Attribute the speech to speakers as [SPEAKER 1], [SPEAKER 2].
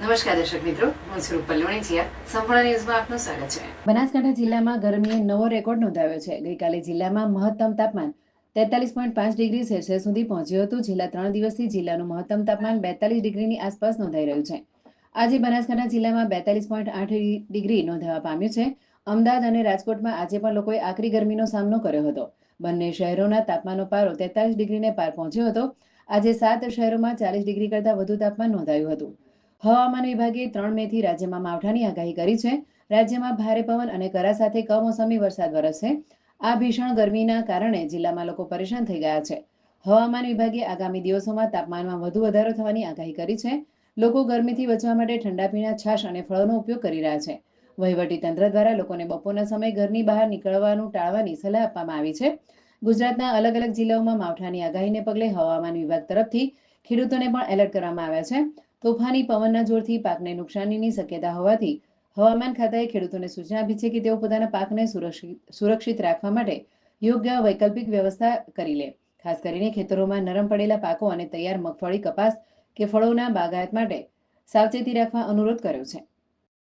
[SPEAKER 1] નમસ્કાર દર્શક મિત્રો, હું સ્વરૂપ પલ્લવણી છીએ સંપૂર્ણ ન્યૂઝમાં આપનું સ્વાગત છે.
[SPEAKER 2] બનાસકાંઠા જિલ્લામાં ગરમીએ નવો રેકોર્ડ નોંધાવ્યો છે. ગઈકાલે જિલ્લામાં મહત્તમ તાપમાન તેતાલીસ પોઈન્ટ પાંચ ડિગ્રી સેલ્સિયસ સુધી પહોંચ્યું હતું. છેલ્લા ત્રણ દિવસથી જિલ્લાનું મહત્તમ તાપમાન બેતાલીસ ડિગ્રીની આસપાસ નોંધાઈ રહ્યું છે. આજે બનાસકાંઠા જિલ્લામાં બેતાલીસ પોઈન્ટ આઠ ડિગ્રી નોંધાવા પામ્યું છે. અમદાવાદ અને રાજકોટમાં આજે પણ લોકોએ આકરી ગરમીનો સામનો કર્યો હતો. બંને શહેરોના તાપમાનનો પારો તેતાલીસ ડિગ્રીને પાર પહોંચ્યો હતો. આજે સાત શહેરોમાં ચાલીસ ડિગ્રી કરતાં વધુ તાપમાન નોંધાયું હતું. હવામાન વિભાગે ત્રણ મેથી રાજ્યમાં માવઠાની આગાહી કરી છે. રાજ્યમાં ભારે પવન અને કરા સાથે કમોસમી વરસાદ વરસશે. આ ભીષણ ગરમીના કારણે જિલ્લામાં લોકો પરેશાન થઈ ગયા છે. હવામાન વિભાગે આગામી દિવસોમાં તાપમાનમાં વધુ વધારો થવાની આગાહી કરી છે. લોકો ગરમીથી બચવા માટે ઠંડા પીણા, છાશ અને ફળોનો ઉપયોગ કરી રહ્યા છે. વહીવટી તંત્ર દ્વારા લોકોને બપોરના સમયે ઘરની બહાર નીકળવાનું ટાળવાની સલાહ આપવામાં આવી છે. ગુજરાતના અલગ અલગ જિલ્લાઓમાં માવઠાની આગાહીને પગલે હવામાન વિભાગ તરફથી ખેડૂતોને પણ એલર્ટ કરવામાં આવ્યા છે. તોફાની પવનના જોરથી પાકને નુકસાનીની શક્યતા હોવાથી હવામાન ખાતાએ ખેડૂતોને સૂચના આપી છે કે તેઓ પોતાના પાકને સુરક્ષિત સુરક્ષિત રાખવા માટે યોગ્ય વૈકલ્પિક વ્યવસ્થા કરી લે. ખાસ કરીને ખેતરોમાં નરમ પડેલા પાકો અને તૈયાર મગફળી કપાસ કે ફળોના બાગાયત માટે સાવચેતી રાખવા અનુરોધ કર્યો છે.